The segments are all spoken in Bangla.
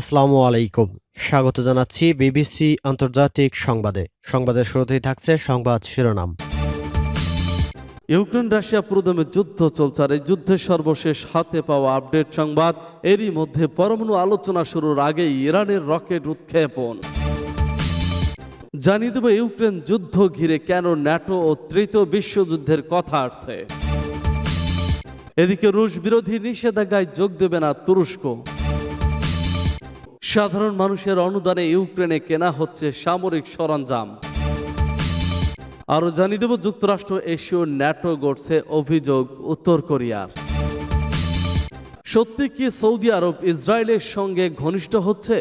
আসসালামু আলাইকুম। স্বাগত জানাচ্ছি বিবিসি আন্তর্জাতিক সংবাদে। সংবাদের শুরুতেই থাকছে সংবাদ শিরোনাম। ইউক্রেন রাশিয়া পুরোদমে যুদ্ধ চলছে আর এই যুদ্ধের সর্বশেষ হাতে পাওয়া আপডেট সংবাদ। এরই মধ্যে পরমাণু আলোচনা শুরুর আগেই ইরানের রকেট উৎক্ষেপণ। জানিয়ে দেব, ইউক্রেন যুদ্ধ ঘিরে কেন ন্যাটো ও তৃতীয় বিশ্বযুদ্ধের কথা আসছে? এদিকে রুশ বিরোধী নিষেধাজ্ঞায় যোগ দেবে না তুরস্ক। সাধারণ মানুষের অনুদানে ইউক্রেনে কেনা হচ্ছে সামরিক সরঞ্জাম। আরও জানিয়ে দেব, যুক্তরাষ্ট্র, এশীয় ন্যাটো গড়ছে অভিযোগ উত্তর কোরিয়ার। সত্যি কি সৌদি আরব ইসরায়েলের সঙ্গে ঘনিষ্ঠ হচ্ছে?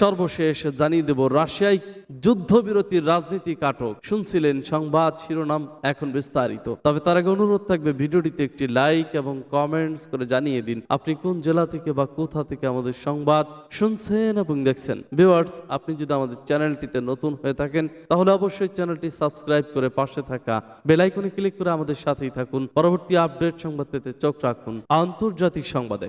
সর্বশেষ জানিয়ে দেব, রাশিয়ায় যুদ্ধবিরতির রাজনীতি কাটক। শুনছিলেন সংবাদ শিরোনাম এখন বিস্তারিত। তবে তার আগে অনুরোধ থাকবে, ভিডিওটিতে একটি লাইক এবং কমেন্টস করে জানিয়ে দিন, আপনি কোন জেলা থেকে বা কোথা থেকে আমাদের সংবাদ শুনছেন এবং দেখছেন। ভিউয়ার্স, আপনি যদি আমাদের চ্যানেলটিতে নতুন হয়ে থাকেন, তাহলে অবশ্যই চ্যানেলটি সাবস্ক্রাইব করে পাশে থাকা বেল আইকনে ক্লিক করে আমাদের সাথেই থাকুন। পরবর্তী আপডেট সংবাদ পেতে চোখ রাখুন আন্তর্জাতিক সংবাদে।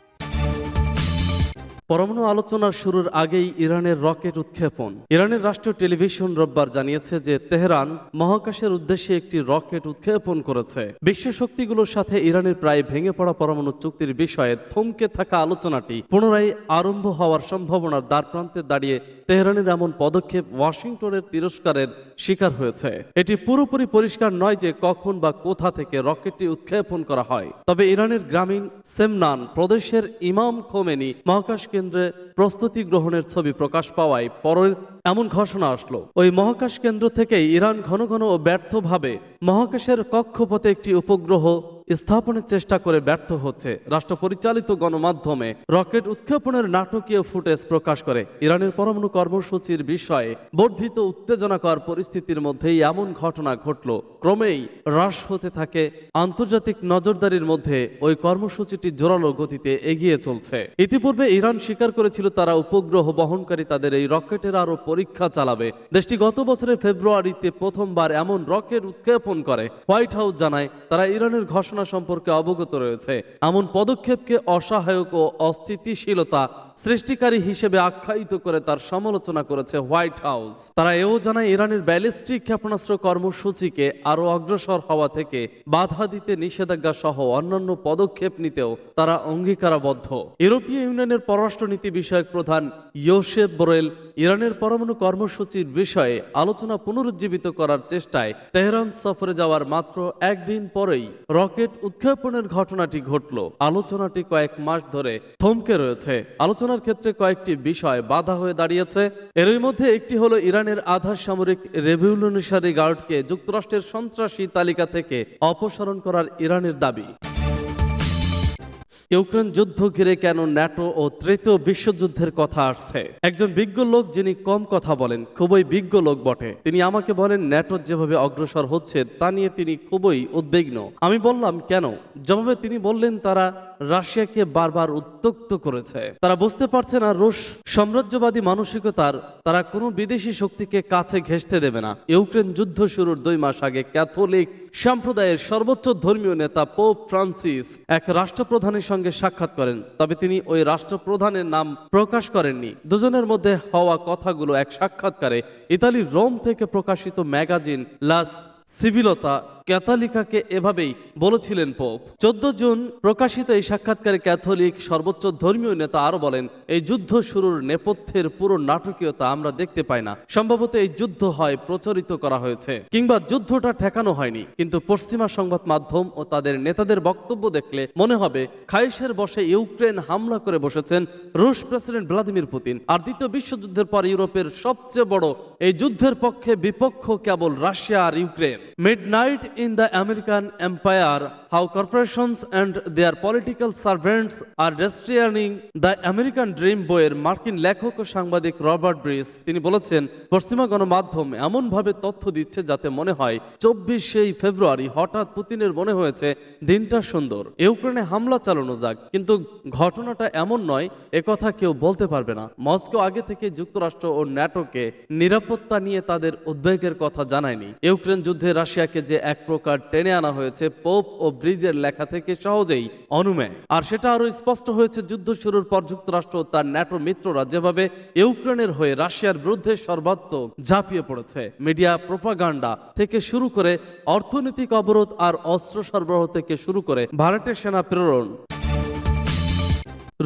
পরমাণু আলোচনার শুরুর আগেই ইরানের রকেট উৎক্ষেপণ। ইরানের রাষ্ট্রীয় টেলিভিশন রোববার জানিয়েছে যে তেহরান মহাকাশের উদ্দেশ্যে একটি রকেট উৎক্ষেপণ করেছে। বিশ্ব শক্তিগুলোর সাথে ইরানের প্রায় ভেঙে পড়া পরমাণু চুক্তির বিষয়ে থমকে থাকা আলোচনাটি পুনরায় আরম্ভ হওয়ার সম্ভাবনার দ্বারপ্রান্তে দাঁড়িয়ে তেহরানের এমন পদক্ষেপ ওয়াশিংটনের তিরস্কারের শিকার হয়েছে। এটি পুরোপুরি পরিষ্কার নয় যে কখন বা কোথা থেকে রকেটটি উৎক্ষেপণ করা হয়। তবে ইরানের গ্রামীণ সেমনান প্রদেশের ইমাম খোমেনি মহাকাশ কেন্দ্রে প্রস্তুতি গ্রহণের ছবি প্রকাশ পাওয়ায় পরের এমন ঘোষণা আসলো। ওই মহাকাশ কেন্দ্র থেকেই ইরান ঘন ঘন ও ব্যর্থভাবে মহাকাশের কক্ষপথে একটি উপগ্রহ স্থাপনের চেষ্টা করে ব্যর্থ হচ্ছে। রাষ্ট্র পরিচালিত গণমাধ্যমে রকেট উৎক্ষেপণের নাটকীয় ফুটেজ প্রকাশ করে। ইরানের পরমাণু কর্মসূচির বিষয়ে বর্ধিত উত্তেজনাকর পরিস্থিতির মধ্যেই এমন ঘটনা ঘটল। ক্রমেই হ্রাস হতে থাকে, আন্তর্জাতিক নজরদারির মধ্যে ওই কর্মসূচিটি জোরালো গতিতে এগিয়ে চলছে। ইতিপূর্বে ইরান স্বীকার করেছিল তারা উপগ্রহ বহনকারী তাদের এই রকেটের আরও পরীক্ষা চালাবে। দেশটি গত বছরের ফেব্রুয়ারিতে প্রথমবার এমন রকেট উৎক্ষেপণ করে। হোয়াইট হাউস জানায়, তারা ইরানের ঘোষণা সম্পর্কে অবগত রয়েছে। এমন পদক্ষেপকে অসহায়ক ও অস্থিতিশীলতা সৃষ্টিকারী হিসেবে আখ্যায়িত করে তার সমালোচনা করেছে হোয়াইট হাউস। তারা এও জানায়, ইরানের ব্যালিস্টিক ক্ষেপণাস্ত্র কর্মসূচিকে আরও অগ্রসর হওয়া থেকে বাধা দিতে নিষেধাজ্ঞা সহ অন্যান্য পদক্ষেপ নিতেও তারা অঙ্গীকারাবদ্ধ। ইউরোপীয় ইউনিয়নের পররাষ্ট্রনীতি বিষয়ক প্রধান ইয়োসেফ বোরেল, ইরানের পরমাণু কর্মসূচির বিষয়ে আলোচনা পুনরুজ্জীবিত করার চেষ্টায় তেহরান সফরে যাওয়ার মাত্র একদিন পরেই রকেট উৎক্ষেপণের ঘটনাটি ঘটল। আলোচনাটি কয়েক মাস ধরে থমকে রয়েছে। আলোচনার ক্ষেত্রে কয়েকটি বিষয় বাধা হয়ে দাঁড়িয়েছে। এরই মধ্যে একটি হলো ইরানের আধার সামরিক রেভলিউশনারি গার্ডকে যুক্তরাষ্ট্রের সন্ত্রাসী তালিকা থেকে অপসারণ করার ইরানের দাবি। ইউক্রেন যুদ্ধ ঘিরে কেন ন্যাটো ও তৃতীয় বিশ্বযুদ্ধের কথা আসছে? একজন বিজ্ঞ লোক যিনি কম কথা বলেন, খুবই বিজ্ঞ লোক বটে। তিনি আমাকে বলেন, ন্যাটো যেভাবে অগ্রসর হচ্ছে, তা নিয়ে তিনি খুবই উদ্বিগ্ন। আমি বললাম, কেন? জবাবে তিনি বললেন, তারা রাশিয়াকে বারবার উত্তক্ত করেছে। তারা বুঝতে পারছে না, রুশ সাম্রাজ্যবাদী মানসিকতার, তারা কোনো বিদেশি শক্তিকে কাছে ঘেঁষতে দেবে না। ইউক্রেন যুদ্ধ শুরুর দুই মাস আগে ক্যাথলিক সম্প্রদায়ের সর্বোচ্চ ধর্মীয় নেতা পোপ ফ্রান্সিস এক রাষ্ট্রপ্রধানের সঙ্গে সাক্ষাৎ করেন। তবে তিনি ওই রাষ্ট্রপ্রধানের নাম প্রকাশ করেননি। দুজনের মধ্যে হওয়া কথাগুলো এক সাক্ষাৎকারে ইতালির রোম থেকে প্রকাশিত ম্যাগাজিন লাস সিভিলতা ক্যাথলিকাকে এভাবেই বলেছিলেন পোপ। চোদ্দ জুন প্রকাশিত এই সাক্ষাৎকারে ক্যাথলিক সর্বোচ্চ ধর্মীয় নেতা আরও বলেন, এই যুদ্ধ শুরুর নেপথ্যের পুরো নাটকীয়তা আমরা দেখতে পাই না। সম্ভবত এই যুদ্ধ হয় প্রচারিত করা হয়েছে কিংবা যুদ্ধটা ঠেকানো হয়নি। কিন্তু পশ্চিমা সংবাদ মাধ্যম ও তাদের নেতাদের বক্তব্য দেখলে মনে হবে খাইশের বসে ইউক্রেন হামলা করে বসেছেন রুশ প্রেসিডেন্ট ভ্লাদিমির পুতিন। আর দ্বিতীয় বিশ্বযুদ্ধের পর ইউরোপের সবচেয়ে বড় এই যুদ্ধের পক্ষে বিপক্ষ কেবল Russia R Ukraine. Midnight in the American empire how corporations and their political servants are destroying the American dream বইয়ের মার্কিন লেখক ও সাংবাদিক রবার্ট ব্রিস তিনি বলেছেন, পশ্চিমা গণমাধ্যম এমনভাবে তথ্য দিচ্ছে যাতে মনে হয় চব্বিশেই ফেব্রুয়ারি হঠাৎ পুতিনের মনে হয়েছে দিনটা সুন্দর। ইউক্রেনে হামলা চালানো যাক, কিন্তু ঘটনাটা এমন নয় একথা কেউ বলতে পারবে না। মস্কো আগে থেকে যুক্তরাষ্ট্র ও ন্যাটোকে নিরাপত্তা নিয়ে তাদের উদ্বেগের কথা জানায়নি। ইউক্রেন যুদ্ধে রাশিয়াকে যে এক প্রকার টেনে আনা হয়েছে, পোপ ও ব্রিজের লেখা থেকে সহজেই অনুমেয়। আর সেটা আরও স্পষ্ট হয়েছে যুদ্ধ শুরুর পর যুক্তরাষ্ট্র তার ন্যাটো মিত্ররা যেভাবে ইউক্রেনের হয়ে রাশিয়ার বিরুদ্ধে সর্বাত্মক ঝাঁপিয়ে পড়েছে। মিডিয়া প্রোপাগান্ডা থেকে শুরু করে অর্থনৈতিক অবরোধ আর অস্ত্র সরবরাহ থেকে শুরু করে ভারতের সেনা প্রেরণ।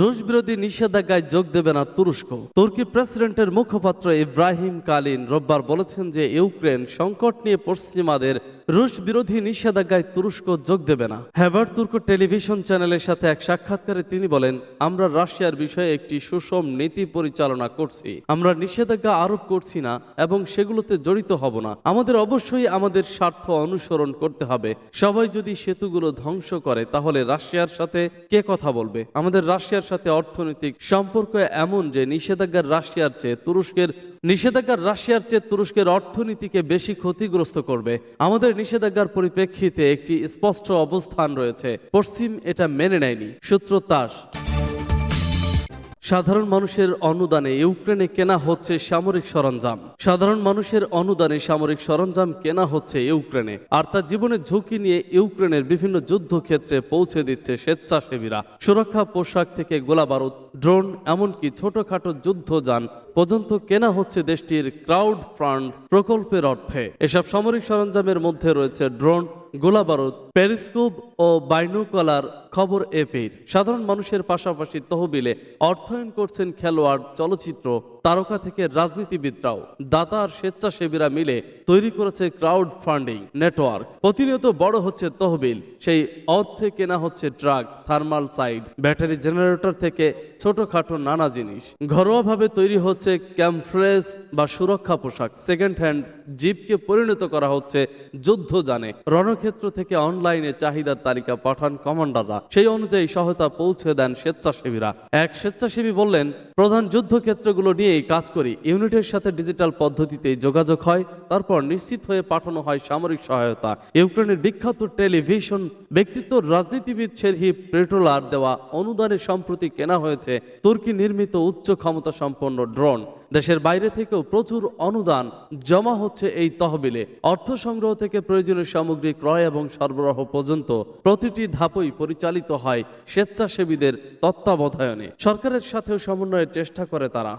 রুশ বিরোধী নিষেধাজ্ঞায় যোগ দেবে না তুরস্ক। তুর্কি প্রেসিডেন্টের মুখপাত্র ইব্রাহিম কালিন রোববার বলেছেন যে ইউক্রেন সংকট নিয়ে পশ্চিমাদের রুশ বিরোধী নিষেধাজ্ঞায় তুরস্ক যোগ দেবে না। হ্যাভার তুর্ক টেলিভিশন চ্যানেলের সাথে এক সাক্ষাৎকারে তিনি বলেন, আমরা রাশিয়ার বিষয়ে একটি সুষম নীতি পরিচালনা করছি। আমরা নিষেধাজ্ঞা আরোপ করছি না এবং সেগুলোতে জড়িত হব না। আমাদের অবশ্যই আমাদের স্বার্থ অনুসরণ করতে হবে। সবাই যদি সেতুগুলো ধ্বংস করে, তাহলে রাশিয়ার সাথে কে কথা বলবে? আমাদের রাশিয়ার সাথে অর্থনৈতিক সম্পর্ক এমন যে নিষেধাজ্ঞার রাশিয়ার চেয়ে তুরস্কের, নিষেধাজ্ঞার রাশিয়ার চেয়ে তুরস্কের অর্থনীতিকে বেশি ক্ষতিগ্রস্ত করবে। আমাদের নিষেধাজ্ঞার পরিপ্রেক্ষিতে একটি স্পষ্ট অবস্থান রয়েছে। পশ্চিম এটা মেনে নেয়নি। সূত্র তাস। সাধারণ মানুষের অনুদানে ইউক্রেনে কেনা হচ্ছে সামরিক সরঞ্জাম। সাধারণ মানুষের অনুদানে সামরিক সরঞ্জাম কেনা হচ্ছে ইউক্রেনে, আর তার জীবনের ঝুঁকি নিয়ে ইউক্রেনের বিভিন্ন যুদ্ধক্ষেত্রে পৌঁছে দিচ্ছে স্বেচ্ছাসেবীরা। সুরক্ষা পোশাক থেকে গোলাবারুদ, ড্রোন, এমনকি ছোটখাটো যুদ্ধ যান পর্যন্ত কেনা হচ্ছে দেশটির ক্রাউড ফান্ড প্রকল্পের অর্থে। এসব সামরিক সরঞ্জামের মধ্যে রয়েছে ড্রোন গোলাবারুদ, পেরিস্কোপ ও বাইনোকলার খবর এপির সাধারণ মানুষের পাশাপাশি তহবিলে অর্থায়ন করছেন খেলোয়াড়, চলচ্চিত্র, তারকা থেকে রাজনীতিবিদরাও। দাতা আর স্বেচ্ছাসেবীরা মিলে তৈরি করেছে ক্রাউড ফান্ডিং নেটওয়ার্ক। প্রতিনিয়ত বড় হচ্ছে তহবিল, সেই অর্থে কেনা হচ্ছে truck, thermal sight, battery generator থেকে ছোটখাটো নানা জিনিস। ঘরোয়াভাবে তৈরি হচ্ছে ক্যাম্ফ্রেস বা সুরক্ষা পোশাক। সেকেন্ড হ্যান্ড জিপকে পরিণত করা হচ্ছে যুদ্ধ জানে রণক্ষেত্র থেকে অনলাইনে চাহিদার তালিকা পাঠান কমান্ডাররা। সেই অনুযায়ী সহায়তা পৌঁছে দেন স্বেচ্ছাসেবীরা। এক স্বেচ্ছাসেবী বললেন, প্রধান যুদ্ধক্ষেত্রগুলো নিয়েই কাজ করি। ইউনিটের সাথে ডিজিটাল পদ্ধতিতে যোগাযোগ হয়, তারপর নিশ্চিত হয়ে পাঠানো হয় সামরিক সহায়তা। ইউক্রেনের বিখ্যাত টেলিভিশন ব্যক্তিত্ব রাজনীতিবিদ শেরহি প্রেটোলার দেওয়া অনুদানে সম্প্রতি কেনা হয়েছে। তুর্কি নির্মিত উচ্চ ক্ষমতা সম্পন্ন ড্রোন। দেশের বাইরে থেকেও প্রচুর অনুদান জমা হচ্ছে এই তহবিলে। অর্থ সংগ্রহ থেকে প্রয়োজনীয় সামগ্রী ক্রয় এবং সরবরাহ পর্যন্ত প্রতিটি ধাপই পরিচালিত হয় স্বেচ্ছাসেবীদের তত্ত্বাবধায়নে সরকারের সাথেও সমন্বয়ের চেষ্টা করে তারা।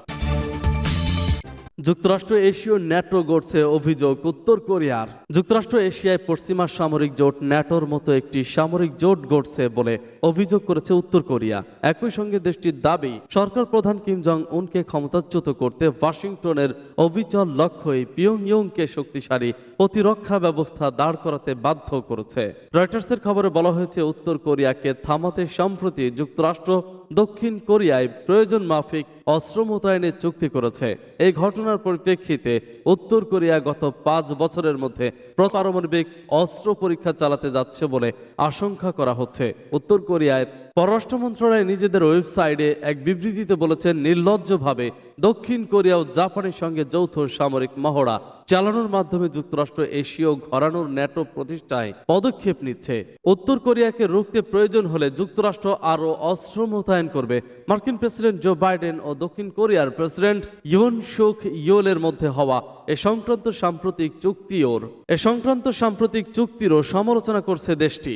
যুক্তরাষ্ট্র এশীয় ন্যাটো গড়ছে অভিযোগ, উত্তর কোরিয়ার। যুক্তরাষ্ট্র এশিয়ায় পশ্চিমা সামরিক জোট ন্যাটোর মতো একটি সামরিক জোট গড়ছে বলে অভিযোগ করেছে উত্তর কোরিয়া। একই সঙ্গে দেশটির দাবি, সরকার প্রধান কিম জং উনকে ক্ষমতাচ্যুত করতে ওয়াশিংটনের অবিচল লক্ষ্যই পিয়ং ইয়ংকে শক্তিশালী প্রতিরক্ষা ব্যবস্থা দাঁড় করাতে বাধ্য করেছে। রয়টার্সের খবরে বলা হয়েছে, উত্তর কোরিয়াকে থামাতে সম্প্রতি যুক্তরাষ্ট্র দক্ষিণ কোরিয়ায় প্রয়োজন মাফিক অস্ত্র মোতায়েনের চুক্তি করেছে। এই ঘটনার পরিপ্রেক্ষিতে উত্তর কোরিয়া গত পাঁচ বছরের মধ্যে পারমাণবিক অস্ত্র পরীক্ষা চালাতে যাচ্ছে বলে আশঙ্কা করা হচ্ছে। উত্তর কোরিয়ায় পররাষ্ট্র মন্ত্রণালয় নিজেদের ওয়েবসাইটে এক বিবৃতিতে বলেছেন, নির্লজ্জভাবে দক্ষিণ কোরিয়া ও জাপানের সঙ্গে যৌথ সামরিক মহড়া চালানোর মাধ্যমে যুক্তরাষ্ট্র এশীয় ঘরানোর ন্যাটো প্রতিষ্ঠায় পদক্ষেপ নিচ্ছে। উত্তর কোরিয়াকে রুখতে প্রয়োজন হলে যুক্তরাষ্ট্র আরও অস্ত্র মোতায়েন করবে। মার্কিন প্রেসিডেন্ট জো বাইডেন ও দক্ষিণ কোরিয়ার প্রেসিডেন্ট ইউন সুখ ইয়োলের মধ্যে হওয়া এ সংক্রান্ত সাম্প্রতিক চুক্তিওর এ সংক্রান্ত সাম্প্রতিক চুক্তিরও সমালোচনা করছে দেশটি।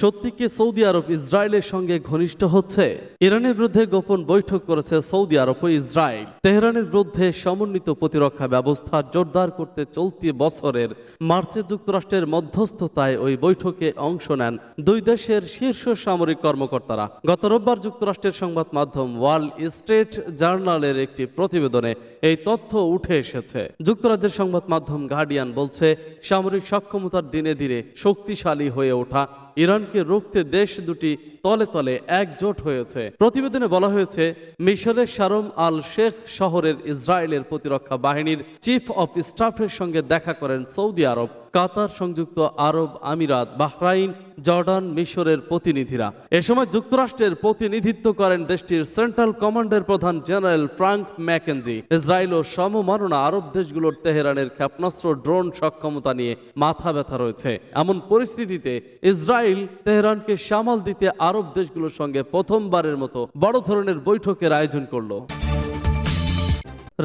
সত্যি কি সৌদি আরব ইসরায়েলের সঙ্গে ঘনিষ্ঠ হচ্ছে? ইরানের বিরুদ্ধে গোপন বৈঠক করেছে সৌদি আরব ও ইসরায়েল। তেহরানের বিরুদ্ধে সমন্বিত প্রতিরক্ষা ব্যবস্থা জোরদার করতে চলতি বছরের মার্চে যুক্তরাষ্ট্রের মধ্যস্থতায় ওই বৈঠকে অংশ নেন দুই দেশের শীর্ষ সামরিক কর্মকর্তারা। গত রোববার যুক্তরাষ্ট্রের সংবাদ মাধ্যম ওয়াল স্ট্রিট জার্নালের একটি প্রতিবেদনে এই তথ্য উঠে এসেছে। যুক্তরাজ্যের সংবাদ মাধ্যম গার্ডিয়ান বলছে, সামরিক সক্ষমতার দিনে দিনে শক্তিশালী হয়ে ওঠা ইরানকে রুখতে দেশ দুটি তলে তলে একজোট হয়েছে। প্রতিবেদনে বলা হয়েছে, মিশরের সারম আল শেখ শহরের ইসরায়েলের প্রতিরক্ষা বাহিনীর চিফ অফ স্টাফের সঙ্গে দেখা করেন সৌদি আরব। কাতার সংযুক্ত আরব আমিরাত, বাহরাইন, জর্ডান, মিশরের প্রতিনিধিরা। এ সময় যুক্তরাষ্ট্রের প্রতিনিধিত্ব করেন দেশটির সেন্ট্রাল কমান্ডের প্রধান জেনারেল ফ্রাঙ্ক ম্যাকেনজি। ইসরায়েল ও সমমাননা আরব দেশগুলোর তেহরানের ক্ষেপণাস্ত্র, ড্রোন সক্ষমতা নিয়ে মাথা ব্যথা রয়েছে। এমন পরিস্থিতিতে ইসরায়েল তেহরানকে সামাল দিতে আরব দেশগুলোর সঙ্গে প্রথমবারের মতো বড় ধরনের বৈঠকের আয়োজন করল।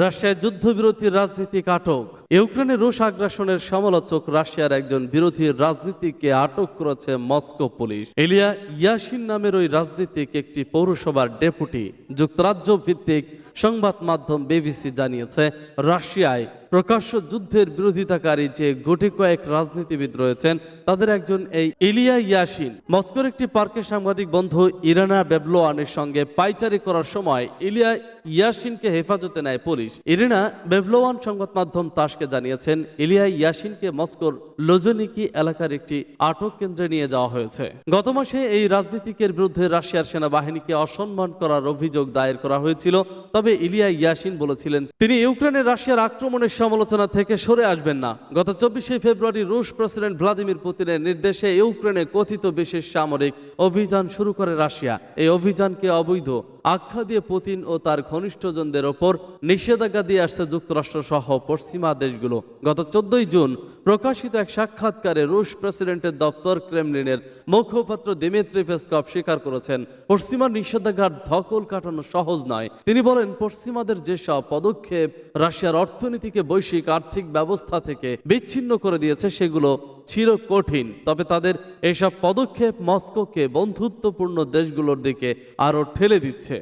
রাশিয়ায় যুদ্ধবিরতির রাজনীতিক আটক ইউক্রেনের রুশ আগ্রাসনের সমালোচক রাশিয়ার একজন বিরোধী রাজনীতিকে আটক করেছে মস্কো পুলিশ। এলিয়া ইয়াসিন নামের ওই রাজনীতিক একটি পৌরসভার ডেপুটি। যুক্তরাজ্য ভিত্তিক সংবাদ মাধ্যম বিবিসি জানিয়েছে, রাশিয়ায় প্রকাশ্য যুদ্ধের বিরোধিতাকারী যে গুটি কয়েক রাজনীতিবিদ রয়েছেন, তাদের একজন এই ইলিয়া ইয়াসিন। মস্কোর একটি পার্কে সাংবাদিক বন্ধু ইরানা বেবলোয়ানের সঙ্গে পাইচারি করার সময় ইলিয়া ইয়াসিনকে হেফাজতে নেয় পুলিশ। ইরিনা বেবলোয়ান সংবাদ মাধ্যম তাসকে জানিয়েছেন ইলিয়া ইয়াসিনকে মস্কোর লোজনিকি এলাকার একটি আটক কেন্দ্রে নিয়ে যাওয়া হয়েছে। গত মাসে এই রাজনীতিকের বিরুদ্ধে রাশিয়ার সেনাবাহিনীকে অসম্মান করার অভিযোগ দায়ের করা হয়েছিল, তবে ইলিয়া ইয়াসিন বলেছিলেন, তিনি ইউক্রেনের রাশিয়ার আক্রমণের সমালোচনা থেকে সরে আসবেন না। গত চব্বিশে ফেব্রুয়ারি রুশ প্রেসিডেন্ট ভ্লাদিমির পুতিনের নির্দেশে ইউক্রেনে কথিত বিশেষ সামরিক অভিযান শুরু করে রাশিয়া। এই অভিযানকে অবৈধ আখ্যা দিয়ে পুতিন ও তার ঘনিষ্ঠজনদের ওপর নিষেধাজ্ঞা দিয়ে আসছে যুক্তরাষ্ট্র সহ পশ্চিমা দেশগুলো। গত চোদ্দই জুন প্রকাশিত এক সাক্ষাৎকারে রুশ প্রেসিডেন্টের দপ্তর ক্রেমলিনের মুখপাত্র দিমিত্রি পেসকপ স্বীকার করেছেন পশ্চিমা নিষেধাজ্ঞার ধকল কাটানো সহজ নয়। তিনি বলেন, পশ্চিমাদের যেসব পদক্ষেপ রাশিয়ার অর্থনীতিকে বৈশ্বিক আর্থিক ব্যবস্থা থেকে বিচ্ছিন্ন করে দিয়েছে, সেগুলো ছিল কঠিন। তবে তাদের এসব পদক্ষেপ মস্কোকে বন্ধুত্বপূর্ণ দেশগুলোর দিকে আরও ঠেলে দিচ্ছে।